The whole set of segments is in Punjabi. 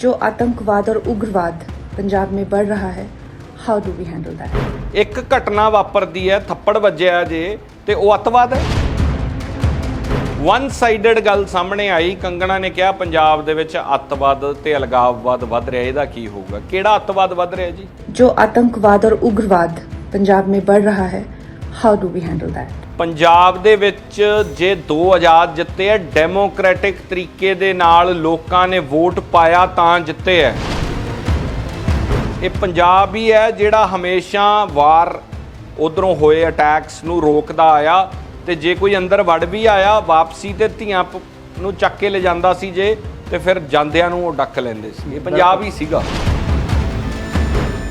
जो आतंकवाद और उग्रवाद पंजाब में बढ़ रहा है how do we handle that ਇੱਕ ਘਟਨਾ ਵਾਪਰਦੀ ਹੈ ਥੱਪੜ ਵੱਜਿਆ ਜੇ ਤੇ ਉਹ ਅੱਤਵਾਦ ਹੈ ਵਨ ਸਾਈਡਡ ਗੱਲ ਸਾਹਮਣੇ ਆਈ ਕੰਗਣਾ ਨੇ ਕਿਹਾ ਪੰਜਾਬ ਦੇ ਵਿੱਚ ਅੱਤਵਾਦ ਤੇ ਅਲਗਾਵਵਾਦ ਵੱਧ ਰਿਹਾ ਇਹਦਾ ਕੀ ਹੋਊਗਾ ਕਿਹੜਾ ਅੱਤਵਾਦ ਵੱਧ ਰਿਹਾ ਜੀ जो आतंकवाद और उग्रवाद पंजाब में बढ़ रहा है how do we handle that Punjab ਦੇ ਵਿੱਚ ਜੇ ਦੋ ਆਜ਼ਾਦ ਜਿੱਤੇ ਹੈ ਡੈਮੋਕ੍ਰੈਟਿਕ ਤਰੀਕੇ ਦੇ ਨਾਲ ਲੋਕਾਂ ਨੇ ਵੋਟ ਪਾਇਆ ਤਾਂ ਜਿੱਤੇ ਹੈ ਇਹ ਪੰਜਾਬ ਹੀ ਹੈ ਜਿਹੜਾ ਹਮੇਸ਼ਾ ਵਾਰ ਉਧਰੋਂ ਹੋਏ ਅਟੈਕਸ ਨੂੰ ਰੋਕਦਾ ਆਇਆ ਤੇ ਜੇ ਕੋਈ ਅੰਦਰ ਵੜ ਵੀ ਆਇਆ, ਵਾਪਸੀ ਤੇ ਧੀਆਂ ਨੂੰ ਚੱਕ ਕੇ ਲੈ ਜਾਂਦਾ ਸੀ ਜੇ, ਤੇ ਫਿਰ ਜਾਂਦਿਆਂ ਨੂੰ ਉਹ ਡੱਕ ਲੈਂਦੇ ਸੀ। ਇਹ ਪੰਜਾਬ ਹੀ ਸੀਗਾ।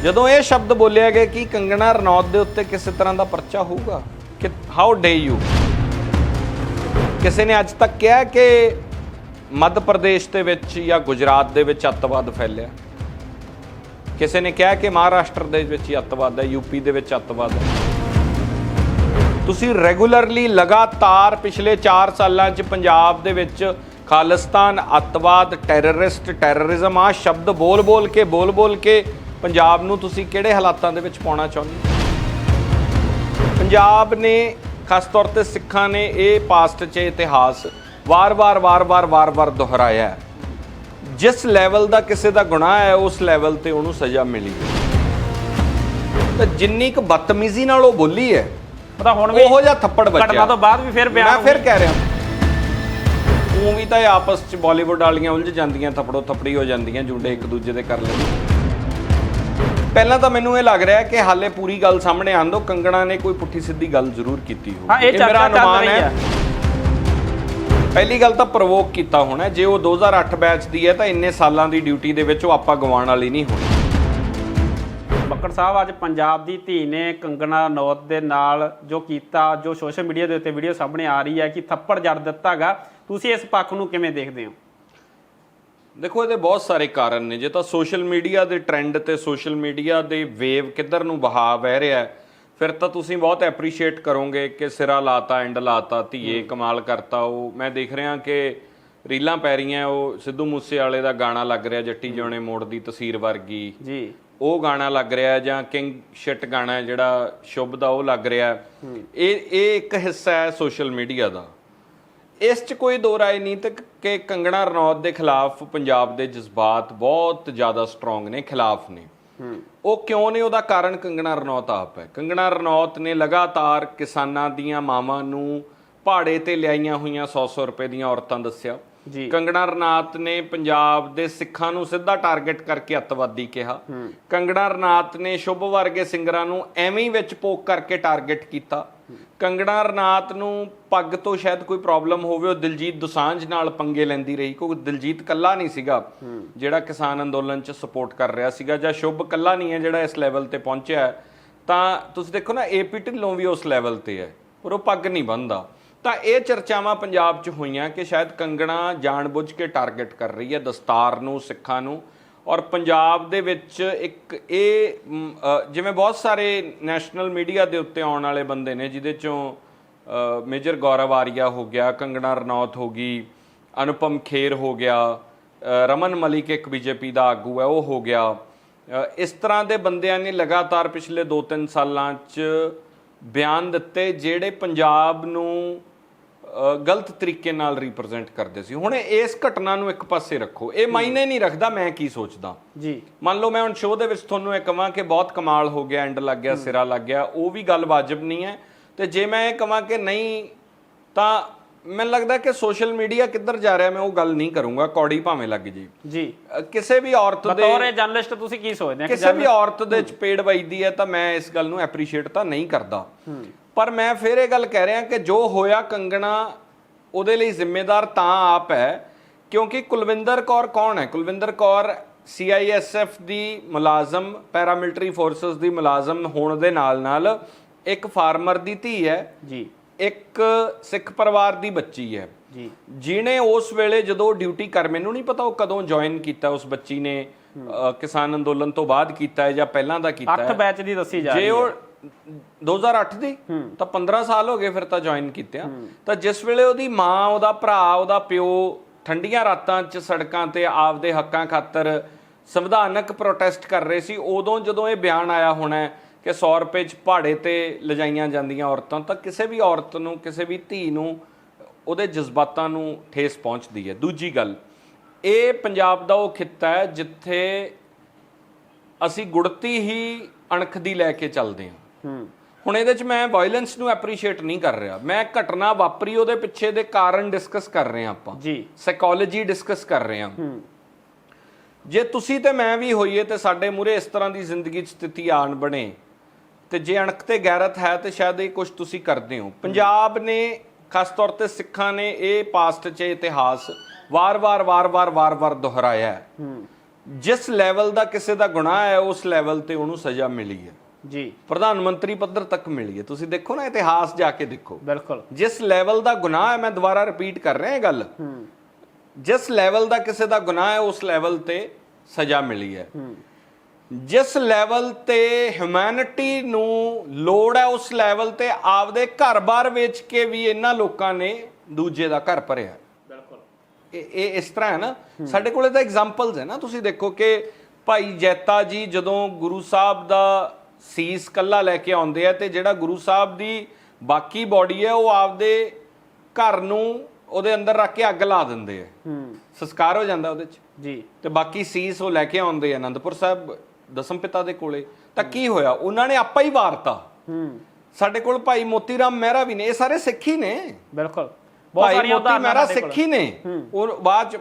ਜਦੋਂ ਇਹ ਸ਼ਬਦ ਬੋਲਿਆ ਗਿਆ ਕਿ ਕੰਗਣਾ ਰਣੌਤ ਦੇ ਉੱਤੇ ਕਿਸੇ ਤਰ੍ਹਾਂ ਦਾ ਪਰਚਾ ਹੋਊਗਾ, ਕਿ ਹਾਊ ਡੇ ਯੂ ਕਿਸੇ ਨੇ ਅੱਜ ਤੱਕ ਕਿਹਾ ਕਿ ਮੱਧ ਪ੍ਰਦੇਸ਼ ਦੇ ਵਿੱਚ ਜਾਂ ਗੁਜਰਾਤ ਦੇ ਵਿੱਚ ਅੱਤਵਾਦ ਫੈਲਿਆ? ਕਿਸੇ ਨੇ ਕਿਹਾ ਕਿ ਮਹਾਰਾਸ਼ਟਰ ਦੇ ਵਿੱਚ ਹੀ ਅੱਤਵਾਦ ਹੈ ਯੂਪੀ ਦੇ ਵਿੱਚ ਅੱਤਵਾਦ ਹੈ? ਤੁਸੀਂ ਰੈਗੂਲਰਲੀ ਲਗਾਤਾਰ ਪਿਛਲੇ 4 ਸਾਲਾਂ 'ਚ ਪੰਜਾਬ ਦੇ ਵਿੱਚ ਖਾਲਿਸਤਾਨ, ਅੱਤਵਾਦ ਟੈਰਰਿਸਟ ਟੈਰਰਿਜ਼ਮ ਆ ਸ਼ਬਦ ਬੋਲ-ਬੋਲ ਕੇ ਬੋਲ-ਬੋਲ ਕੇ ਪੰਜਾਬ ਨੂੰ ਤੁਸੀਂ ਕਿਹੜੇ ਹਾਲਾਤਾਂ ਦੇ ਵਿੱਚ ਪਾਉਣਾ ਚਾਹੁੰਦੇ ਹੋ? ਪੰਜਾਬ ਨੇ ਖਾਸ ਤੌਰ ਤੇ ਸਿੱਖਾਂ ਨੇ ਇਹ ਪਾਸਟ 'ਚ ਇਤਿਹਾਸ ਵਾਰ-ਵਾਰ ਵਾਰ-ਵਾਰ ਵਾਰ-ਵਾਰ ਦੁਹਰਾਇਆ ਹੈ। ਜਿਸ ਲੈਵਲ ਦਾ ਕਿਸੇ ਦਾ ਗੁਨਾਹ ਹੈ ਉਸ ਲੈਵਲ ਤੇ ਉਹਨੂੰ ਸਜ਼ਾ ਮਿਲੀ ਤਾਂ ਜਿੰਨੀ ਕੁ ਬਦਤਮੀਜ਼ੀ ਨਾਲ ਉਹ ਬੋਲੀ ਹੈ ਪਤਾ ਹੁਣ ਵੀ ਉਹੋ ਜਿਹਾ ਥੱਪੜ ਵੱਜਿਆ ਘਟਨਾ ਤੋਂ ਬਾਅਦ ਵੀ ਫਿਰ ਬਿਆਨ ਮੈਂ ਫਿਰ ਕਹਿ ਰਿਹਾ ਉਹ ਵੀ ਤਾਂ ਆਪਸ ਚ ਬਾਲੀਵੁੱਡ ਵਾਲੀਆਂ ਉਲਝ ਜਾਂਦੀਆਂ ਥੱਪੜੋ ਥੱਪੜੀ ਹੋ ਜਾਂਦੀਆਂ ਜੁੰਡੇ ਇੱਕ ਦੂਜੇ ਦੇ ਕਰ ਲੈਂਦੇ। ਪਹਿਲਾਂ ਤਾਂ ਮੈਨੂੰ ਇਹ ਲੱਗ ਰਿਹਾ ਕਿ ਹਾਲੇ ਪੂਰੀ ਗੱਲ ਸਾਹਮਣੇ ਆਉਣ ਦਿਓ। ਕੰਗਣਾ ਨੇ ਕੋਈ ਪੁੱਠੀ ਸਿੱਧੀ ਗੱਲ ਜ਼ਰੂਰ ਕੀਤੀ ਹੋਊ। ਹਾਂ ਇਹ ਚਰਚਾ ਚੱਲ ਰਹੀ ਹੈ। ਪਹਿਲੀ ਗੱਲ ਤਾਂ ਪ੍ਰਵੋਕ ਕੀਤਾ ਹੋਣਾ ਜੇ ਉਹ 2008 ਬੈਚ ਦੀ ਹੈ ਤਾਂ ਇੰਨੇ ਸਾਲਾਂ ਦੀ ਡਿਊਟੀ ਦੇ ਵਿੱਚ ਉਹ ਆਪਾਂ ਗਵਾਉਣ ਵਾਲੀ ਨਹੀਂ ਹੋਣੀ। ਬੱਕੜ ਸਾਹਿਬ ਅੱਜ ਪੰਜਾਬ ਦੀ ਧੀ ਨੇ ਕੰਗਣਾ ਨੌਤ ਦੇ ਨਾਲ ਜੋ ਕੀਤਾ ਜੋ ਸੋਸ਼ਲ ਮੀਡੀਆ ਦੇ ਉੱਤੇ ਵੀਡੀਓ ਸਾਹਮਣੇ ਆ ਰਹੀ ਹੈ ਕਿ ਥੱਪੜ ਜੜ ਦਿੱਤਾਗਾ ਤੁਸੀਂ ਇਸ ਪੱਖ ਨੂੰ ਕਿਵੇਂ ਦੇਖਦੇ ਹੋ? ਦੇਖੋ ਇਹਦੇ ਬਹੁਤ ਸਾਰੇ ਕਾਰਨ ਨੇ। ਜੇ ਤਾਂ ਸੋਸ਼ਲ ਮੀਡੀਆ ਦੇ ਟ੍ਰੈਂਡ ਤੇ ਸੋਸ਼ਲ ਮੀਡੀਆ ਦੇ ਵੇਵ ਕਿੱਧਰ ਨੂੰ ਵਹਾ ਵਹਿ ਰਿਹਾ ਫਿਰ ਤਾਂ ਤੁਸੀਂ ਬਹੁਤ ਐਪਰੀਸ਼ੀਏਟ ਕਰੋਗੇ ਕਿ ਸਿਰਾ ਲਾਤਾ ਐਂਡ ਲਾਤਾ ਧੀਏ ਕਮਾਲ ਕਰਤਾ। ਉਹ ਮੈਂ ਦੇਖ ਰਿਹਾ ਕਿ ਰੀਲਾਂ ਪੈ ਰਹੀਆਂ ਉਹ ਸਿੱਧੂ ਮੂਸੇ ਵਾਲੇ ਦਾ ਗਾਣਾ ਲੱਗ ਰਿਹਾ ਜੱਟੀ ਜਿਉਣੇ ਮੋੜ ਦੀ ਤਸਵੀਰ ਵਰਗੀ। ਜੀ। ਉਹ ਗਾਣਾ ਲੱਗ ਰਿਹਾ ਜਾਂ ਕਿੰਗ ਸ਼ਿਟ ਗਾਣਾ ਜਿਹੜਾ ਸ਼ੁਭ ਦਾ ਉਹ ਲੱਗ ਰਿਹਾ। ਇਹ ਇਹ ਇੱਕ ਹਿੱਸਾ ਹੈ ਸੋਸ਼ਲ ਮੀਡੀਆ ਦਾ। ਇਸ 'ਚ ਕੋਈ ਦੋ ਰਾਏ ਨਹੀਂ ਤੇ ਕਿ ਕੰਗਣਾ ਰਣੌਤ ਦੇ ਖਿਲਾਫ ਪੰਜਾਬ ਦੇ ਜਜ਼ਬਾਤ ਬਹੁਤ ਜ਼ਿਆਦਾ ਸਟਰੋਂਗ ਨੇ ਖਿਲਾਫ ਨੇ। ਉਹ ਕਿਉਂ ਨੇ? ਉਹਦਾ ਕਾਰਨ ਕੰਗਣਾ ਰਣੌਤ ਆਪ ਹੈ। ਕੰਗਣਾ ਰਣੌਤ ਨੇ ਲਗਾਤਾਰ ਕਿਸਾਨਾਂ ਦੀਆਂ ਮਾਵਾਂ ਨੂੰ ਪਹਾੜੇ ਤੇ ਲਿਆਈਆਂ ਹੋਈਆਂ 100-100 ਰੁਪਏ ਦੀਆਂ ਔਰਤਾਂ ਦੱਸਿਆ। ਜੀ। ਕੰਗਣਾ ਰਣਾਤ ਨੇ ਪੰਜਾਬ ਦੇ ਸਿੱਖਾਂ ਨੂੰ ਸਿੱਧਾ ਟਾਰਗੇਟ ਕਰਕੇ ਅੱਤਵਾਦੀ ਕਿਹਾ। ਕੰਗਣਾ ਰਣਾਤ ਨੇ ਸ਼ੁਭ ਵਰਗੇ ਸਿੰਗਰਾਂ ਨੂੰ ਐਵੇਂ ਹੀ ਵਿੱਚ ਪੋਕ ਕਰਕੇ ਟਾਰਗੇਟ ਕੀਤਾ। ਕੰਗਣਾ ਰਨਾਤ ਨੂੰ ਪੱਗ ਤੋਂ ਸ਼ਾਇਦ ਕੋਈ ਪ੍ਰੋਬਲਮ ਹੋਵੇ, ਉਹ ਦਿਲਜੀਤ ਦੁਸਾਂਝ ਨਾਲ ਪੰਗੇ ਲੈਂਦੀ ਰਹੀ, ਕਿਉਂਕਿ ਦਿਲਜੀਤ ਕੱਲਾ ਨਹੀਂ ਸੀਗਾ, ਜਿਹੜਾ ਕਿਸਾਨ ਅੰਦੋਲਨ 'ਚ ਸਪੋਰਟ ਕਰ ਰਿਹਾ ਸੀਗਾ, ਜਾਂ ਸ਼ੁਭ ਕੱਲਾ ਨਹੀਂ ਹੈ ਜਿਹੜਾ ਇਸ ਲੈਵਲ ਤੇ ਪਹੁੰਚਿਆ ਤਾਂ ਤੁਸੀਂ ਦੇਖੋ ਨਾ ਏਪੀ ਢਿੱਲੋਂ ਵੀ ਉਸ ਲੈਵਲ ਤੇ ਹੈ, ਪਰ ਉਹ ਪੱਗ ਨਹੀਂ ਬੰਨਦਾ। ਤਾਂ ਇਹ ਚਰਚਾਵਾਂ ਪੰਜਾਬ 'ਚ ਹੋਈਆਂ ਕਿ ਸ਼ਾਇਦ ਕੰਗਣਾ ਜਾਣਬੁੱਝ ਕੇ ਟਾਰਗੇਟ ਕਰ ਰਹੀ ਹੈ ਦਸਤਾਰ ਨੂੰ, ਸਿੱਖਾਂ ਨੂੰ। ਔਰ ਪੰਜਾਬ ਦੇ ਵਿੱਚ ਇੱਕ ਇਹ ਜਿਵੇਂ ਬਹੁਤ ਸਾਰੇ ਨੈਸ਼ਨਲ ਮੀਡੀਆ ਦੇ ਉੱਤੇ ਆਉਣ ਵਾਲੇ ਬੰਦੇ ਨੇ, ਜਿਹਦੇ ਚੋਂ ਮੇਜਰ ਗੌਰਵ ਆਰੀਆ ਹੋ ਗਿਆ, ਕੰਗਣਾ ਰਣੌਤ ਹੋ ਗਈ, ਅਨੁਪਮ ਖੇਰ ਹੋ ਗਿਆ ਰਮਨ ਮਲਿਕ ਇੱਕ ਬੀਜੇਪੀ ਦਾ ਆਗੂ ਹੈ, ਉਹ ਹੋ ਗਿਆ। ਇਸ ਤਰ੍ਹਾਂ ਦੇ ਬੰਦਿਆਂ ਨੇ ਲਗਾਤਾਰ ਪਿਛਲੇ 2-3 ਸਾਲਾਂ 'ਚ ਬਿਆਨ ਦਿੱਤੇ, ਜਿਹੜੇ ਪੰਜਾਬ ਨੂੰ ਗਲਤ ਤਰੀਕੇ ਨਾਲ ਰਿਪਰੈਜ਼ੈਂਟ ਕਰਦੇ ਸੀ। ਹੁਣ ਇਸ ਘਟਨਾ ਨੂੰ ਇੱਕ ਪਾਸੇ ਰੱਖੋ। ਇਹ ਮਾਇਨੇ ਨਹੀਂ ਰੱਖਦਾ ਮੈਂ ਕੀ ਸੋਚਦਾ। ਜੀ। ਮੰਨ ਲਓ ਮੈਂ ਹੁਣ ਸ਼ੋਅ ਦੇ ਵਿੱਚ ਤੁਹਾਨੂੰ ਇਹ ਕਹਾਂ ਕਿ ਬਹੁਤ ਕਮਾਲ ਹੋ ਗਿਆ ਐਂਡ ਲੱਗ ਗਿਆ ਸਿਰਾ ਲੱਗ ਗਿਆ ਉਹ ਵੀ ਗੱਲ ਵਾਜਬ ਨਹੀਂ ਹੈ। ਤੇ ਜੇ ਮੈਂ ਇਹ ਕਹਾਂ ਕਿ ਨਹੀਂ ਤਾਂ ਮੈਨੂੰ ਲੱਗਦਾ ਕਿ ਸੋਸ਼ਲ ਮੀਡੀਆ ਕਿੱਧਰ ਜਾ ਰਿਹਾ ਮੈਂ ਉਹ ਗੱਲ ਨਹੀਂ ਕਰੂੰਗਾ ਕੌੜੀ ਭਾਵੇਂ ਲੱਗ ਜੀ। ਜੀ। ਕਿਸੇ ਵੀ ਔਰਤ ਦੇ ਬਤੌਰ ਇਹ ਜਰਨਲਿਸਟ ਤੁਸੀਂ ਕੀ ਸੋਚਦੇ ਹੋ ਕਿਸੇ ਵੀ ਔਰਤ ਦੇ ਚਪੇੜ ਵੱਜਦੀ ਹੈ ਤਾਂ ਮੈਂ ਇਸ ਗੱਲ ਨੂੰ ਐਪਰੀਸ਼ੀਏਟ ਤਾਂ ਨਹੀਂ ਕਰਦਾ। ਪਰ ਮੈਂ ਫਿਰ ਇਹ ਗੱਲ ਕਹਿ ਰਿਹਾ ਕਿ ਜੋ ਹੋਇਆ ਕੰਗਣਾ ਉਹਦੇ ਲਈ ਜ਼ਿੰਮੇਦਾਰ ਤਾਂ ਆਪ ਹੈ ਕਿਉਂਕਿ ਕੁਲਵਿੰਦਰ ਕੌਰ ਕੌਣ ਹੈ? ਕੁਲਵਿੰਦਰ ਕੌਰ ਸੀਆਈਐਸਐਫ ਦੀ ਮੁਲਾਜ਼ਮ ਪੈਰਾਮਿਲਟਰੀ ਫੋਰਸਸ ਦੀ ਮੁਲਾਜ਼ਮ ਹੋਣ ਦੇ ਨਾਲ ਨਾਲ ਇੱਕ ਫਾਰਮਰ ਦੀ ਧੀ ਹੈ ਜੀ। ਇੱਕ ਸਿੱਖ ਪਰਿਵਾਰ ਦੀ ਬੱਚੀ ਹੈ। ਜੀ। ਜਿਹਨੇ ਉਸ ਵੇਲੇ ਜਦੋਂ ਡਿਊਟੀ ਕਰ ਮੈਨੂੰ ਨਹੀਂ ਪਤਾ ਉਹ ਕਦੋਂ ਜੁਆਇਨ ਕੀਤਾ ਉਸ ਬੱਚੀ ਨੇ ਕਿਸਾਨ ਅੰਦੋਲਨ ਤੋਂ ਬਾਅਦ ਕੀਤਾ ਹੈ ਜਾਂ ਪਹਿਲਾਂ ਦਾ ਕੀਤਾ 8 ਹੈ। ਬੈਚ ਦੀ ਦੱਸੀ ਜਾ ਰਹੀ ਜੇ ਹੈ। ਉਹ 2008 ਦੀ ਤਾਂ 15 ਸਾਲ ਹੋ ਗਏ ਫਿਰ ਤਾਂ ਜੁਆਇਨ ਕੀਤਿਆ। ਤਾਂ ਜਿਸ ਵੇਲੇ ਉਹਦੀ ਮਾਂ ਉਹਦਾ ਭਰਾ ਉਹਦਾ ਪਿਓ ਠੰਡੀਆਂ ਰਾਤਾਂ 'ਚ ਸੜਕਾਂ ਤੇ ਆਪਦੇ ਹੱਕਾਂ ਖਾਤਰ ਸੰਵਿਧਾਨਕ ਪ੍ਰੋਟੈਸਟ ਕਰ ਰਹੇ ਸੀ ਉਦੋਂ ਜਦੋਂ ਇਹ ਬਿਆਨ ਆਇਆ ਹੋਣਾ ਕਿ 100 ਰੁਪਏ 'ਚ ਪਹਾੜੇ ਤੇ ਲਿਜਾਈਆਂ ਜਾਂਦੀਆਂ ਔਰਤਾਂ ਤਾਂ ਕਿਸੇ ਵੀ ਔਰਤ ਨੂੰ ਕਿਸੇ ਵੀ ਧੀ ਨੂੰ ਉਹਦੇ ਜਜ਼ਬਾਤਾਂ ਨੂੰ ਠੇਸ ਪਹੁੰਚਦੀ ਹੈ। ਦੂਜੀ ਗੱਲ ਇਹ ਪੰਜਾਬ ਦਾ ਉਹ ਖਿੱਤਾ ਹੈ ਜਿੱਥੇ ਅਸੀਂ ਗੁੜਤੀ ਹੀ ਅਣਖ ਦੀ ਲੈ ਕੇ ਚੱਲਦੇ ਹੂੰ। ਹੁਣ ਇਹਦੇ 'ਚ ਮੈਂ ਵਾਇਲੈਂਸ ਨੂੰ ਐਪਰੀਸ਼ੀਏਟ ਨਹੀਂ ਕਰ ਰਿਹਾ। ਮੈਂ ਘਟਨਾ ਵਾਪਰੀ ਉਹਦੇ ਪਿੱਛੇ ਦੇ ਕਾਰਨ ਡਿਸਕਸ ਕਰ ਰਹੇ ਹਾਂ ਆਪਾਂ। ਜੀ। ਸਾਈਕੋਲੋਜੀ ਡਿਸਕਸ ਕਰ ਰਹੇ ਹਾਂ। ਹੂੰ ਜੇ ਤੁਸੀਂ ਤੇ ਮੈਂ ਵੀ ਹੋਈਏ ਤੇ ਸਾਡੇ ਮੂਰੇ ਇਸ ਤਰ੍ਹਾਂ ਦੀ ਜ਼ਿੰਦਗੀ 'ਚ ਸਥਿਤੀ ਆਣ ਬਣੇ ਤੇ ਜੇ ਅਣਖ ਤੇ ਗੈਰਤ ਹੈ ਤੇ ਸ਼ਾਇਦ ਇਹ ਕੁਝ ਤੁਸੀਂ ਕਰਦੇ ਹੋ। ਪੰਜਾਬ ਨੇ ਖਾਸ ਤੌਰ ਤੇ ਸਿੱਖਾਂ ਨੇ ਇਹ ਪਾਸਟ 'ਚ ਇਤਿਹਾਸ ਵਾਰ-ਵਾਰ ਵਾਰ-ਵਾਰ ਵਾਰ-ਵਾਰ ਦੁਹਰਾਇਆ ਹੂੰ। ਜਿਸ ਲੈਵਲ ਦਾ ਕਿਸੇ ਦਾ ਗੁਨਾਹ ਹੈ ਉਸ ਲੈਵਲ ਤੇ ਉਹਨੂੰ ਸਜ਼ਾ ਮਿਲੀ ਹੈ। ਜੀ। ਪ੍ਰਧਾਨ ਮੰਤਰੀ ਪੱਧਰ ਤੱਕ ਮਿਲੀ ਹੈ। ਤੁਸੀਂ ਦੇਖੋ ਨਾ ਇਤਿਹਾਸ ਜਾ ਕੇ ਦੇਖੋ। ਬਿਲਕੁਲ। ਜਿਸ ਲੈਵਲ ਦਾ ਗੁਨਾਹ ਹੈ ਮੈਂ ਦੁਬਾਰਾ ਰਿਪੀਟ ਕਰ ਰਿਹਾ ਇਹ ਗੱਲ। ਜਿਸ ਲੈਵਲ ਦਾ ਕਿਸੇ ਦਾ ਗੁਨਾਹ ਹੈ ਉਸ ਲੈਵਲ ਤੇ ਸਜ਼ਾ ਮਿਲੀ ਹੈ। ਜਿਸ ਲੈਵਲ ਤੇ ਹਿਊਮੈਨਿਟੀ ਨੂੰ ਲੋੜ ਹੈ ਉਸ ਲੈਵਲ ਤੇ ਆਪਦੇ ਘਰ-ਬਾਰ ਵੇਚ ਕੇ ਵੀ ਇਹਨਾਂ ਲੋਕਾਂ ਨੇ ਦੂਜੇ ਦਾ ਘਰ ਭਰਿਆ। ਬਿਲਕੁਲ। ਇਹ ਇਹ ਇਸ ਤਰ੍ਹਾਂ ਹੈ ਨਾ। ਸਾਡੇ ਕੋਲੇ ਤਾਂ ਐਗਜ਼ਾਮਪਲਸ ਹੈ ਨਾ। ਤੁਸੀਂ ਦੇਖੋ ਕਿ ਭਾਈ ਜੈਤਾ ਜੀ ਜਦੋਂ ਗੁਰੂ ਸਾਹਿਬ ਦਾ ਸੀਸ ਕੱਲਾ ਲੈ ਕੇ ਆਉਂਦੇ ਆ ਤੇ ਜਿਹੜਾ ਗੁਰੂ ਸਾਹਿਬ ਦੀ ਬਾਕੀ ਬਾਡੀ ਹੈ ਉਹ ਆਪਦੇ ਘਰ ਨੂੰ ਉਹਦੇ ਅੰਦਰ ਰੱਖ ਕੇ ਅੱਗ ਲਾ ਦਿੰਦੇ ਆ। ਹੂੰ। ਸੰਸਕਾਰ ਹੋ ਜਾਂਦਾ ਉਹਦੇ 'ਚ। ਜੀ। ਤੇ ਬਾਕੀ ਸੀਸ ਉਹ ਲੈ ਕੇ ਆਉਂਦੇ ਆ ਆਨੰਦਪੁਰ ਸਾਹਿਬ ਦਸਮ ਪਿਤਾ ਦੇ ਕੋਲੇ। ਤਾਂ ਕੀ ਹੋਇਆ? ਉਹਨਾਂ ਨੇ ਆਪਾ ਹੀ ਵਾਰਤਾ। ਹੂੰ। ਸਾਡੇ ਕੋਲ ਭਾਈ ਮੋਤੀ ਰਾਮ ਮਹਿਰਾ ਵੀ ਨੇ। ਇਹ ਸਾਰੇ ਸਿੱਖੀ ਨੇ। ਬਿਲਕੁਲ। ਬਹੁਤ ਭਾਈ ਸਾਰੀਆਂ ਉਦਾਹਰਨਾਂ ਮਹਿਰਾ। ਸਿੱਖੀ ਨੇ। ਉਹ ਬਾਅਦ ਚ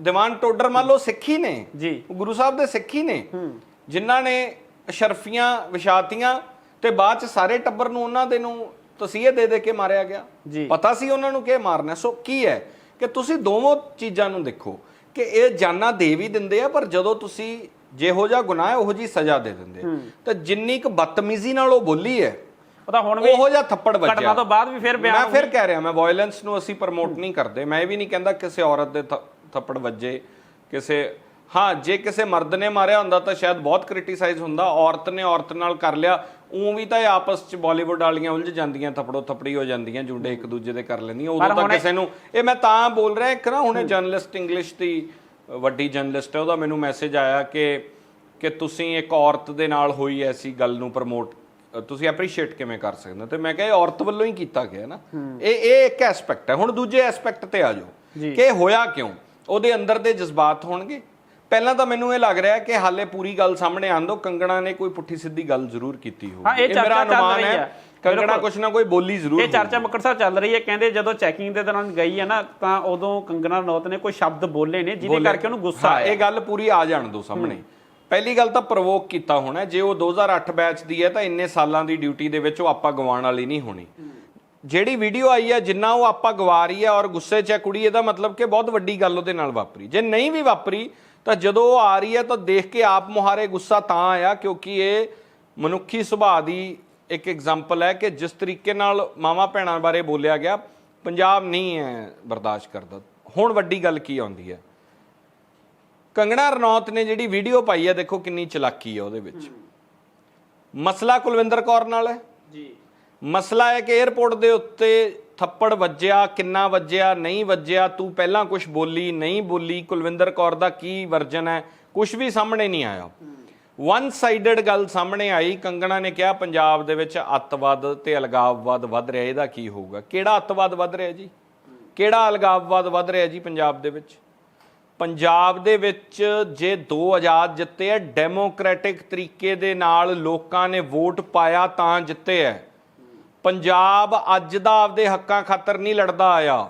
ਦੀਵਾਨ ਟੋਡਰ ਮੰਨ ਲਓ ਸਿੱਖੀ ਨੇ। ਜੀ। ਗੁਰੂ ਸਾਹਿਬ ਦੇ ਸਿੱਖੀ ਨੇ। ਹੂੰ। ਜਿਨ੍ਹਾਂ ਨੇ ਅਸ਼ਰਫੀਆਂ ਵਿਸ਼ਾਤੀਆਂ ਤੇ ਬਾਅਦ ਚ ਸਾਰੇ ਟੱਬਰ ਨੂੰ ਉਹਨਾਂ ਦੇ ਨੂੰ ਤਸੀਹੇ ਦੇ ਦੇ ਕੇ ਮਾਰਿਆ ਗਿਆ। ਪਤਾ ਸੀ ਉਹਨਾਂ ਨੂੰ ਕਿ ਮਾਰਨਾ। ਸੋ ਕੀ ਹੈ ਕਿ ਤੁਸੀਂ ਦੋਵੇਂ ਚੀਜ਼ਾਂ ਨੂੰ ਦੇਖੋ ਕਿ ਇਹ ਜਾਨਾਂ ਦੇ ਵੀ ਦਿੰਦੇ ਆ ਪਰ ਜਦੋਂ ਤੁਸੀਂ ਜਿਹੋ ਜਿਹਾ ਗੁਨਾਹ ਹੈ ਉਹੋ ਜੀ ਸਜ਼ਾ ਦੇ ਦਿੰਦੇ। ਤਾਂ ਜਿੰਨੀ ਕੁ ਬਦਤਮੀਜ਼ੀ ਨਾਲ ਉਹ ਬੋਲੀ ਹੈ ਉਹਦਾ ਹੁਣ ਵੀ ਉਹੋ ਜਿਹਾ ਥੱਪੜ ਵੱਜਿਆ। ਘਟਨਾ ਤੋਂ ਬਾਅਦ ਵੀ ਫਿਰ ਮੈਂ ਬਿਆਨ ਫਿਰ ਕਹਿ ਰਿਹਾ ਮੈਂ ਵਾਇਲੈਂਸ ਨੂੰ ਅਸੀਂ ਪ੍ਰਮੋਟ ਨਹੀਂ ਕਰਦੇ। ਮੈਂ ਇਹ ਵੀ ਨਹੀਂ ਕਹਿੰਦਾ ਕਿਸੇ ਔਰਤ ਦੇ ਥੱਪੜ ਵੱਜੇ ਕਿਸੇ ਹਾਂ ਜੇ ਕਿਸੇ ਮਰਦ ਨੇ ਮਾਰਿਆ ਹੁੰਦਾ ਤਾਂ ਸ਼ਾਇਦ ਬਹੁਤ ਕ੍ਰਿਟਿਸਾਈਜ਼ ਹੁੰਦਾ ਔਰਤ ਨੇ ਔਰਤ ਨਾਲ ਕਰ ਲਿਆ ਉਂ ਵੀ ਤਾਂ ਇਹ ਆਪਸ ਚ ਬਾਲੀਵੁੱਡ ਵਾਲੀਆਂ ਉਲਝ ਜਾਂਦੀਆਂ ਥੱਪੜੋ ਥੱਪੜੀ ਹੋ ਜਾਂਦੀਆਂ ਜੁੰਡੇ ਇੱਕ ਦੂਜੇ ਦੇ ਕਰ ਲੈਂਦੀਆਂ ਉਦੋਂ ਪਰ ਤਾਂ ਕਿਸੇ ਨੂੰ ਇਹ ਮੈਂ ਤਾਂ ਬੋਲ ਰਿਹਾ ਇੱਕ ਨਾ ਹੁਣੇ ਜਰਨਲਿਸਟ ਇੰਗਲਿਸ਼ ਦੀ ਵੱਡੀ ਜਰਨਲਿਸਟ ਹੈ ਉਹਦਾ ਮੈਨੂੰ ਮੈਸੇਜ ਆਇਆ ਕਿ ਕਿ ਤੁਸੀਂ ਇੱਕ ਔਰਤ ਦੇ ਨਾਲ ਹੋਈ ਐਸੀ ਗੱਲ ਨੂੰ ਪ੍ਰਮੋਟ ਤੁਸੀਂ ਐਪਰੀਸ਼ੀਏਟ ਕਿਵੇਂ ਕਰ ਸਕਦੇ ਹੋ? ਤੇ ਮੈਂ ਕਿਹਾ ਇਹ ਔਰਤ ਵੱਲੋਂ ਹੀ ਕੀਤਾ ਗਿਆ ਨਾ। ਇਹ ਇਹ ਇੱਕ ਐਸਪੈਕਟ ਹੈ। ਹੁਣ ਦੂਜੇ ਐਸਪੈਕਟ ਤੇ ਆ ਜਾਓ। ਕਿ ਹੋਇਆ ਕਿਉਂ? ਉਹਦੇ ਅੰਦਰ ਦੇ ਜਜ਼ਬਾਤ ਹੋਣਗੇ? ਪਹਿਲਾਂ ਤਾਂ ਮੈਨੂੰ ਇਹ ਲੱਗ ਰਿਹਾ ਕਿ ਹਾਲੇ ਪੂਰੀ ਗੱਲ ਸਾਹਮਣੇ ਆਉਣ ਦਿਓ। ਕੰਗਣਾ ਨੇ ਕੋਈ ਪੁੱਠੀ ਸਿੱਧੀ ਗੱਲ ਜ਼ਰੂਰ ਕੀਤੀ ਹੋਊ। ਹਾਂ, ਇਹ ਮੇਰਾ ਅਨੁਮਾਨ ਹੈ। ਕੰਗਣਾ। ਕੁਛ ਨਾ ਕੋਈ ਬੋਲੀ ਜ਼ਰੂਰ ਇਹ ਚਰਚਾ ਹੋਊਗੀ। ਮੱਕੜ ਸਾਹਿਬ ਚੱਲ ਰਹੀ ਹੈ। ਕਹਿੰਦੇ ਜਦੋਂ ਚੈਕਿੰਗ ਦੇ ਦੌਰਾਨ ਗਈ ਹੈ ਨਾ ਤਾਂ ਉਦੋਂ ਕੰਗਨਾ ਰਣੌਤ ਨੇ ਕੋਈ ਸ਼ਬਦ ਬੋਲੇ ਨੇ ਜਿਹਦੇ ਕਰਕੇ ਉਹਨੂੰ ਗੁੱਸਾ ਆਇਆ। ਇਹ ਗੱਲ ਪੂਰੀ ਆ ਜਾਣ ਦਿਓ ਸਾਹਮਣੇ। ਪਹਿਲੀ ਗੱਲ ਤਾਂ ਪ੍ਰੋਵੋਕ ਕੀਤਾ ਹੋਣਾ ਜੇ ਉਹ 2008 ਬੈਚ ਦੀ ਹੈ ਤਾਂ ਇੰਨੇ ਸਾਲਾਂ ਦੀ ਡਿਊਟੀ ਦੇ ਵਿੱਚ ਉਹ ਆਪਾਂ ਗਵਾਉਣ ਵਾਲੀ ਨਹੀਂ ਹੋਣੀ। ਜਿਹੜੀ ਵੀਡੀਓ ਆਈ ਹੈ ਜਿੰਨਾ ਉਹ ਆਪਾਂ ਗਵਾ ਰਹੀ ਹੈ ਔਰ ਗੁੱਸੇ 'ਚ ਹੈ ਕੁੜੀ ਇਹਦਾ ਮਤਲਬ ਕਿ ਬਹੁਤ ਵੱਡੀ ਗੱਲ ਉਹਦੇ ਨਾਲ ਵਾਪਰੀ। ਜੇ ਨਹੀਂ ਵੀ ਵਾਪਰੀ ਤਾਂ ਜਦੋਂ ਉਹ ਆ ਰਹੀ ਹੈ ਤਾਂ ਦੇਖ ਕੇ ਆਪ ਮੁਹਾਰੇ ਗੁੱਸਾ ਤਾਂ ਆਇਆ ਕਿਉਂਕਿ ਇਹ ਮਨੁੱਖੀ ਸੁਭਾਅ ਦੀ ਇੱਕ ਐਗਜ਼ਾਮਪਲ ਹੈ ਕਿ ਜਿਸ ਤਰੀਕੇ ਨਾਲ ਮਾਵਾ ਭੈਣਾਂ ਬਾਰੇ ਬੋਲਿਆ ਗਿਆ ਪੰਜਾਬ ਨਹੀਂ ਹੈ ਬਰਦਾਸ਼ਤ ਕਰਦਾ। ਹੁਣ ਵੱਡੀ ਗੱਲ ਕੀ ਆਉਂਦੀ ਹੈ? ਕੰਗਣਾ ਰਣੌਤ ਨੇ ਜਿਹੜੀ ਵੀਡੀਓ ਪਾਈ ਹੈ ਦੇਖੋ ਕਿੰਨੀ ਚਲਾਕੀ ਹੈ ਉਹਦੇ ਵਿੱਚ। ਮਸਲਾ ਕੁਲਵਿੰਦਰ ਕੌਰ ਨਾਲ ਹੈ। ਜੀ। ਮਸਲਾ ਹੈ ਕਿ 에어ਪੋਰਟ ਦੇ ਉੱਤੇ ਥੱਪੜ ਵੱਜਿਆ, ਕਿੰਨਾ ਵੱਜਿਆ, ਨਹੀਂ ਵੱਜਿਆ, ਤੂੰ ਪਹਿਲਾਂ ਕੁਝ ਬੋਲੀ, ਨਹੀਂ ਬੋਲੀ, ਕੁਲਵਿੰਦਰ ਕੌਰ ਦਾ ਕੀ ਵਰਜਨ ਹੈ ਕੁਝ ਵੀ ਸਾਹਮਣੇ ਨਹੀਂ ਆਇਆ। ਵਨ ਸਾਈਡਡ ਗੱਲ ਸਾਹਮਣੇ ਆਈ, ਕੰਗਣਾ ਨੇ ਕਿਹਾ, ਪੰਜਾਬ ਦੇ ਵਿੱਚ ਅੱਤਵਾਦ ਤੇ ਅਲਗਾਵਵਾਦ ਵੱਧ ਰਿਹਾ, ਇਹਦਾ ਕੀ ਹੋਊਗਾ? ਕਿਹੜਾ ਅੱਤਵਾਦ ਵੱਧ ਰਿਹਾ ਜੀ? ਕਿਹੜਾ ਅਲਗਾਵਵਾਦ ਵੱਧ ਰਿਹਾ ਜੀ ਪੰਜਾਬ ਦੇ ਵਿੱਚ? ਪੰਜਾਬ ਦੇ ਵਿੱਚ ਜੇ ਦੋ ਆਜ਼ਾਦ ਜਿੱਤੇ ਆ, ਡੈਮੋਕ੍ਰੈਟਿਕ ਤਰੀਕੇ ਦੇ ਨਾਲ ਲੋਕਾਂ ਨੇ ਵੋਟ ਪਾਇਆ ਤਾਂ ਜਿੱਤੇ ਹੈ ਪੰਜਾਬ ਅੱਜ ਦਾ ਆਪਦੇ ਹੱਕਾਂ ਖਾਤਰ ਨਹੀਂ ਲੜਦਾ ਆਇਆ।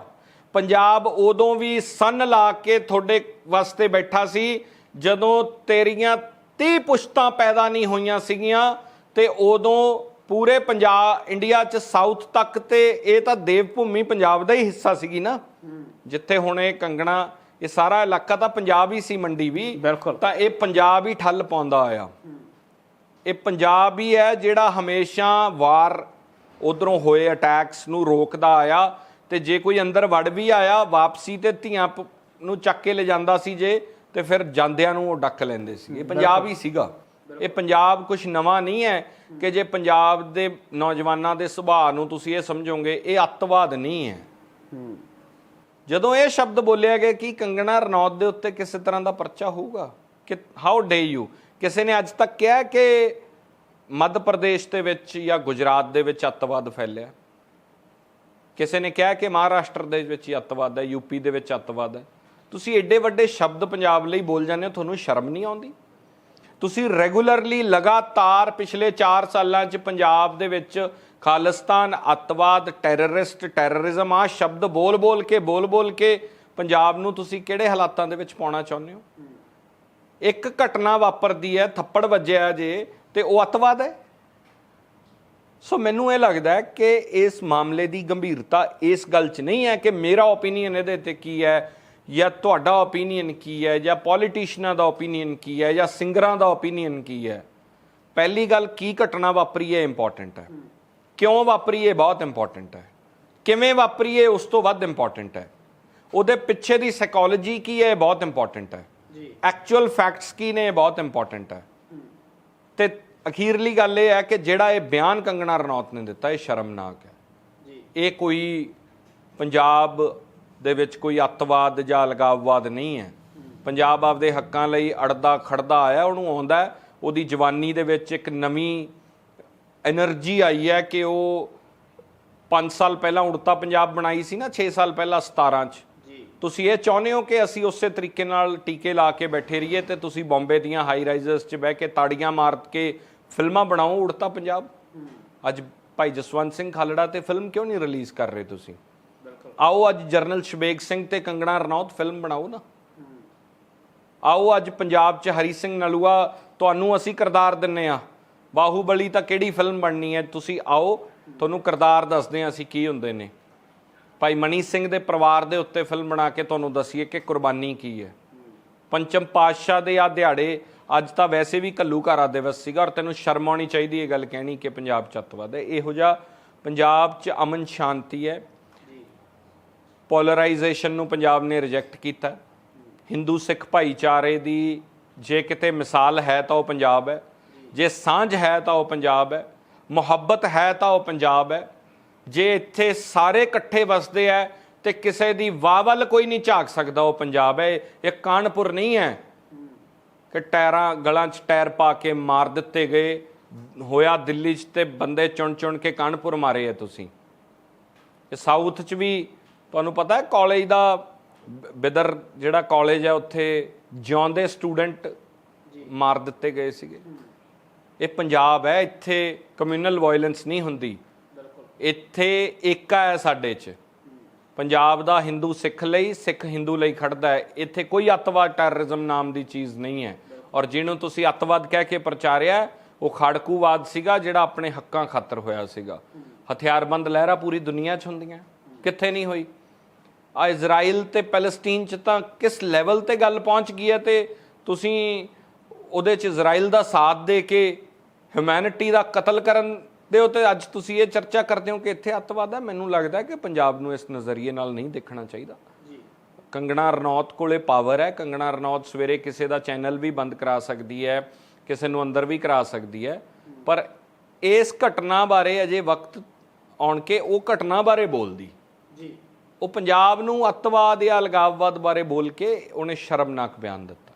ਪੰਜਾਬ ਉਦੋਂ ਵੀ ਸੰਨ ਲਾ ਕੇ ਤੁਹਾਡੇ ਵਾਸਤੇ ਬੈਠਾ ਸੀ ਜਦੋਂ ਤੇਰੀਆਂ 30 ਪੁਸ਼ਤਾਂ ਪੈਦਾ ਨਹੀਂ ਹੋਈਆਂ ਸੀਗੀਆਂ ਤੇ ਉਦੋਂ ਪੂਰੇ ਪੰਜਾਬ ਇੰਡੀਆ ਚ ਸਾਊਥ ਤੱਕ ਤੇ ਇਹ ਤਾਂ ਦੇਵ ਭੂਮੀ ਪੰਜਾਬ ਦਾ ਹੀ ਹਿੱਸਾ ਸੀਗੀ ਨਾ। ਜਿੱਥੇ ਹੁਣ ਇਹ ਕੰਗਣਾ ਇਹ ਸਾਰਾ ਇਲਾਕਾ ਤਾਂ ਪੰਜਾਬ ਹੀ ਸੀ ਮੰਡੀ ਵੀ। ਬਿਲਕੁਲ। ਤਾਂ ਇਹ ਪੰਜਾਬ ਹੀ ਠੱਲ ਪਾਉਂਦਾ ਆਇਆ। ਇਹ ਪੰਜਾਬ ਹੀ ਹੈ ਜਿਹੜਾ ਹਮੇਸ਼ਾ ਵਾਰ ਉਧਰੋਂ ਹੋਏ ਅਟੈਕਸ ਨੂੰ ਰੋਕਦਾ ਆਇਆ ਤੇ ਜੇ ਕੋਈ ਅੰਦਰ ਵੜ ਵੀ ਆਇਆ, ਵਾਪਸੀ ਤੇ ਧੀਆਂ ਪ- ਨੂੰ ਚੱਕ ਕੇ ਲੈ ਜਾਂਦਾ ਸੀ ਜੇ, ਤੇ ਫਿਰ ਜਾਂਦਿਆਂ ਨੂੰ ਉਹ ਡੱਕ ਲੈਂਦੇ ਸੀ। ਇਹ ਪੰਜਾਬ ਹੀ ਸੀਗਾ। ਇਹ ਪੰਜਾਬ ਕੁਝ ਨਵਾਂ ਨਹੀਂ ਹੈ ਕਿ ਜੇ ਪੰਜਾਬ ਦੇ ਨੌਜਵਾਨਾਂ ਦੇ ਸੁਭਾਅ ਨੂੰ ਤੁਸੀਂ ਇਹ ਸਮਝੋਗੇ, ਇਹ ਅੱਤਵਾਦ ਨਹੀਂ ਹੈ। ਜਦੋਂ ਇਹ ਸ਼ਬਦ ਬੋਲਿਆ ਗਿਆ ਕਿ ਕੰਗਣਾ ਰਣੌਤ ਦੇ ਉੱਤੇ ਕਿਸੇ ਤਰ੍ਹਾਂ ਦਾ ਪਰਚਾ ਹੋਊਗਾ? ਕਿ ਹਾਊ ਡੇ ਯੂ ਕਿਸੇ ਨੇ ਅੱਜ ਤੱਕ ਕਿਹਾ ਕਿ ਮੱਧ ਪ੍ਰਦੇਸ਼ ਦੇ ਵਿੱਚ ਜਾਂ ਗੁਜਰਾਤ ਦੇ ਵਿੱਚ ਅੱਤਵਾਦ ਫੈਲਿਆ। ਕਿਸੇ ਨੇ ਕਿਹਾ ਕਿ ਮਹਾਰਾਸ਼ਟਰ ਦੇ ਵਿੱਚ ਹੀ ਅੱਤਵਾਦ ਹੈ ਯੂਪੀ ਦੇ ਵਿੱਚ ਅੱਤਵਾਦ ਹੈ। ਤੁਸੀਂ ਐਡੇ ਵੱਡੇ ਸ਼ਬਦ ਪੰਜਾਬ ਲਈ ਬੋਲ ਜਾਂਦੇ ਹੋ, ਤੁਹਾਨੂੰ ਸ਼ਰਮ ਨਹੀਂ ਆਉਂਦੀ? ਤੁਸੀਂ ਰੈਗੂਲਰਲੀ ਲਗਾਤਾਰ ਪਿਛਲੇ 4 ਸਾਲਾਂ 'ਚ ਪੰਜਾਬ ਦੇ ਵਿੱਚ ਖਾਲਿਸਤਾਨ, ਅੱਤਵਾਦ, ਟੈਰਰਿਸਟ, ਟੈਰਰਿਜ਼ਮ ਆ ਸ਼ਬਦ ਬੋਲ-ਬੋਲ ਕੇ ਬੋਲ-ਬੋਲ ਕੇ ਪੰਜਾਬ ਨੂੰ ਤੁਸੀਂ ਕਿਹੜੇ ਹਾਲਾਤਾਂ ਦੇ ਵਿੱਚ ਪਾਉਣਾ ਚਾਹੁੰਦੇ ਹੋ? ਇੱਕ ਘਟਨਾ ਵਾਪਰਦੀ ਹੈ, ਥੱਪੜ ਵੱਜਿਆ ਜੇ ਤੇ ਉਹ ਅੱਤਵਾਦ ਹੈ? ਸੋ ਮੈਨੂੰ ਇਹ ਲੱਗਦਾ ਹੈ ਕਿ ਇਸ ਮਾਮਲੇ ਦੀ ਗੰਭੀਰਤਾ ਇਸ ਗੱਲ 'ਚ ਨਹੀਂ ਹੈ ਕਿ ਮੇਰਾ ਓਪੀਨੀਅਨ ਇਹਦੇ ਤੇ ਕੀ ਹੈ ਜਾਂ ਤੁਹਾਡਾ ਓਪੀਨੀਅਨ ਕੀ ਹੈ ਜਾਂ ਪੋਲੀਟੀਸ਼ੀਅਨਾਂ ਦਾ ਓਪੀਨੀਅਨ ਕੀ ਹੈ ਜਾਂ ਸਿੰਗਰਾਂ ਦਾ ਓਪੀਨੀਅਨ ਕੀ ਹੈ। ਪਹਿਲੀ ਗੱਲ ਕੀ ਘਟਨਾ ਵਾਪਰੀ ਹੈ ਇੰਪੋਰਟੈਂਟ ਹੈ? ਕਿਉਂ ਵਾਪਰੀ ਹੈ ਬਹੁਤ ਇੰਪੋਰਟੈਂਟ ਹੈ? ਕਿਵੇਂ ਵਾਪਰੀ ਹੈ ਉਸ ਤੋਂ ਵੱਧ ਇੰਪੋਰਟੈਂਟ ਹੈ? ਉਹਦੇ ਪਿੱਛੇ ਦੀ ਸਾਈਕੋਲੋਜੀ ਕੀ ਹੈ ਬਹੁਤ ਇੰਪੋਰਟੈਂਟ ਹੈ? ਜੀ। ਐਕਚੁਅਲ ਫੈਕਟਸ ਕੀ ਨੇ ਬਹੁਤ ਇੰਪੋਰਟੈਂਟ ਹੈ? ਤੇ ਅਖੀਰਲੀ ਗੱਲ ਇਹ ਹੈ ਕਿ ਜਿਹੜਾ ਇਹ ਬਿਆਨ ਕੰਗਣਾ ਰਣੌਤ ਨੇ ਦਿੱਤਾ ਇਹ ਸ਼ਰਮਨਾਕ ਹੈ। ਇਹ ਕੋਈ ਪੰਜਾਬ ਦੇ ਵਿੱਚ ਕੋਈ ਅੱਤਵਾਦ ਜਾਂ ਲਗਾਵਵਾਦ ਨਹੀਂ ਹੈ। ਪੰਜਾਬ ਆਪਦੇ ਹੱਕਾਂ ਲਈ ਅੜਦਾ ਖੜਦਾ ਆਇਆ ਉਹਨੂੰ ਆਉਂਦਾ ਉਹਦੀ ਜਵਾਨੀ ਦੇ ਵਿੱਚ ਇੱਕ ਨਵੀਂ એનર્ਜੀ ਆਈ ਹੈ ਕਿ ਉਹ 5 ਸਾਲ ਪਹਿਲਾਂ ਉੜਤਾ ਪੰਜਾਬ ਬਣਾਈ ਸੀ ਨਾ 6 ਸਾਲ ਪਹਿਲਾਂ 17 ਚ। ਤੁਸੀਂ ਇਹ ਚਾਹੁੰਦੇ ਹੋ ਕਿ ਅਸੀਂ ਉਸੇ ਤਰੀਕੇ ਨਾਲ ਟੀਕੇ ਲਾ ਕੇ ਬੈਠੇ ਰਹੀਏ ਤੇ ਤੁਸੀਂ ਬੰਬੇ ਦੀਆਂ ਹਾਈ ਰਾਈਜ਼ਰਸ 'ਚ ਬਹਿ ਕੇ ਤਾੜੀਆਂ ਮਾਰ ਕੇ ਫਿਲਮਾਂ ਬਣਾਓ, ਉੜਤਾ ਪੰਜਾਬ? ਅੱਜ ਭਾਈ ਜਸਵੰਤ ਸਿੰਘ ਖਾਲੜਾ ਤੇ ਫਿਲਮ ਕਿਉਂ ਨਹੀਂ ਰਿਲੀਜ਼ ਕਰ ਰਹੇ ਤੁਸੀਂ? ਆਓ ਅੱਜ ਜਰਨਲ ਸ਼ਬੇਗ ਸਿੰਘ ਤੇ ਕੰਗਣਾ ਰਣੌਤ ਫਿਲਮ ਬਣਾਓ ਨਾ। ਆਓ ਅੱਜ ਪੰਜਾਬ 'ਚ ਹਰੀ ਸਿੰਘ ਨਲੂਆ, ਤੁਹਾਨੂੰ ਅਸੀਂ ਕਿਰਦਾਰ ਦਿੰਨੇ ਆ। ਬਾਹੂਬਲੀ ਤਾਂ ਕਿਹੜੀ ਫਿਲਮ ਬਣਨੀ ਹੈ? ਤੁਸੀਂ ਆਓ, ਤੁਹਾਨੂੰ ਕਿਰਦਾਰ ਦੱਸਦੇ ਆ ਅਸੀਂ ਕੀ ਹੁੰਦੇ ਨੇ। ਭਾਈ ਮਨੀ ਸਿੰਘ ਦੇ ਪਰਿਵਾਰ ਦੇ ਉੱਤੇ ਫਿਲਮ ਬਣਾ ਕੇ ਤੁਹਾਨੂੰ ਦਸੀਏ ਕਿ ਕੁਰਬਾਨੀ ਕੀ ਹੈ। ਪੰਚਮ ਪਾਤਸ਼ਾਹ ਦੇ ਆ ਦਿਹਾੜੇ, ਅੱਜ ਤਾਂ ਵੈਸੇ ਵੀ ਘੱਲੂਘਾਰਾ ਦਿਵਸ ਸੀਗਾ ਔਰ ਤੈਨੂੰ ਸ਼ਰਮ ਆਉਣੀ ਚਾਹੀਦੀ ਇਹ ਗੱਲ ਕਹਿਣੀ ਕਿ ਪੰਜਾਬ ਚ ਅੱਤਵਾਦ ਹੈ। ਇਹੋ ਜਿਹਾ ਪੰਜਾਬ ਚ ਅਮਨ ਸ਼ਾਂਤੀ ਹੈ। ਪੋਲਰਾਈਜੇਸ਼ਨ ਨੂੰ ਪੰਜਾਬ ਨੇ ਰਿਜੈਕਟ ਕੀਤਾ। ਹਿੰਦੂ ਸਿੱਖ ਭਾਈਚਾਰੇ ਦੀ ਜੇ ਕਿਤੇ ਮਿਸਾਲ ਹੈ ਤਾਂ ਉਹ ਪੰਜਾਬ ਹੈ। ਜੇ ਸਾਂਝ ਹੈ ਤਾਂ ਉਹ ਪੰਜਾਬ ਹੈ। ਮੁਹੱਬਤ ਹੈ ਤਾਂ ਉਹ ਪੰਜਾਬ ਹੈ। ਜੇ ਇੱਥੇ ਸਾਰੇ ਇਕੱਠੇ ਵਸਦੇ ਆ ਤੇ ਕਿਸੇ ਦੀ ਵਾਹ ਵੱਲ ਕੋਈ ਨਹੀਂ ਝਾਕ ਸਕਦਾ, ਉਹ ਪੰਜਾਬ ਹੈ ਇਹ ਕਾਨਪੁਰ ਨਹੀਂ ਹੈ ਕਿ ਟਾਇਰਾਂ, ਗਲਾਂ 'ਚ ਟਾਇਰ ਪਾ ਕੇ ਮਾਰ ਦਿੱਤੇ ਗਏ, ਹੋਇਆ ਦਿੱਲੀ 'ਚ ਤੇ ਬੰਦੇ ਚੁਣ ਚੁਣ ਕੇ ਕਾਨਪੁਰ ਮਾਰੇ ਆ ਤੁਸੀਂ। ਇਹ ਸਾਊਥ 'ਚ ਵੀ ਤੁਹਾਨੂੰ ਪਤਾ ਹੈ ਕਾਲਜ ਦਾ ਬਿਦਰ ਜਿਹੜਾ ਕਾਲਜ ਹੈ ਉੱਥੇ ਜਿਉਂਦੇ ਸਟੂਡੈਂਟ ਮਾਰ ਦਿੱਤੇ ਗਏ ਸੀਗੇ। ਇਹ ਪੰਜਾਬ ਹੈ ਇੱਥੇ ਕਮਿਊਨਲ ਵਾਇਲੈਂਸ ਨਹੀਂ ਹੁੰਦੀ। ਇੱਥੇ ਏਕਾ ਹੈ ਸਾਡੇ 'ਚ। ਪੰਜਾਬ ਦਾ ਹਿੰਦੂ ਸਿੱਖ ਲਈ, ਸਿੱਖ ਹਿੰਦੂ ਲਈ ਖੜਦਾ ਹੈ। ਇੱਥੇ ਕੋਈ ਅੱਤਵਾਦ ਟੈਰਰਿਜ਼ਮ ਨਾਮ ਦੀ ਚੀਜ਼ ਨਹੀਂ ਹੈ। ਔਰ ਜਿਹਨੂੰ ਤੁਸੀਂ ਅੱਤਵਾਦ ਕਹਿ ਕੇ ਪ੍ਰਚਾਰਿਆ, ਉਹ ਖਾੜਕੂਵਾਦ ਸੀਗਾ ਜਿਹੜਾ ਆਪਣੇ ਹੱਕਾਂ ਖਾਤਰ ਹੋਇਆ ਸੀਗਾ। ਹਥਿਆਰਬੰਦ ਲਹਿਰਾਂ ਪੂਰੀ ਦੁਨੀਆ 'ਚ ਹੁੰਦੀਆਂ। ਕਿੱਥੇ ਨਹੀਂ ਹੋਈ? ਆ ਇਜ਼ਰਾਈਲ ਤੇ ਪੈਲਸਟੀਨ 'ਚ ਤਾਂ ਕਿਸ ਲੈਵਲ ਤੇ ਗੱਲ ਪਹੁੰਚ ਗਈ ਹੈ ਤੇ ਤੁਸੀਂ ਉਹਦੇ 'ਚ ਇਜ਼ਰਾਈਲ ਦਾ ਸਾਥ ਦੇ ਕੇ ਹਿਊਮੈਨਿਟੀ ਦਾ ਕਤਲ ਕਰਨ ਦੇ ਉੱਤੇ ਅੱਜ ਤੁਸੀਂ ਇਹ ਚਰਚਾ ਕਰਦੇ ਹੋ ਕਿ ਇੱਥੇ ਅੱਤਵਾਦ ਹੈ। ਮੈਨੂੰ ਲੱਗਦਾ ਕਿ ਪੰਜਾਬ ਨੂੰ ਇਸ ਨਜ਼ਰੀਏ ਨਾਲ ਨਹੀਂ ਦੇਖਣਾ ਚਾਹੀਦਾ। ਕੰਗਣਾ ਰਣੌਤ ਕੋਲੇ ਪਾਵਰ ਹੈ। ਕੰਗਣਾ ਰਣੌਤ ਸਵੇਰੇ ਕਿਸੇ ਦਾ ਚੈਨਲ ਵੀ ਬੰਦ ਕਰਾ ਸਕਦੀ ਹੈ ਕਿਸੇ ਨੂੰ ਅੰਦਰ ਵੀ ਕਰਾ ਸਕਦੀ ਹੈ। ਪਰ ਇਸ ਘਟਨਾ ਬਾਰੇ ਅਜੇ ਵਕਤ ਆਉਣ ਕੇ ਉਹ ਘਟਨਾ ਬਾਰੇ ਬੋਲਦੀ। ਜੀ। ਉਹ ਪੰਜਾਬ ਨੂੰ ਅੱਤਵਾਦ ਜਾਂ ਅਲਗਾਵਵਾਦ ਬਾਰੇ ਬੋਲ ਕੇ ਉਹਨੇ ਸ਼ਰਮਨਾਕ ਬਿਆਨ ਦਿੱਤਾ।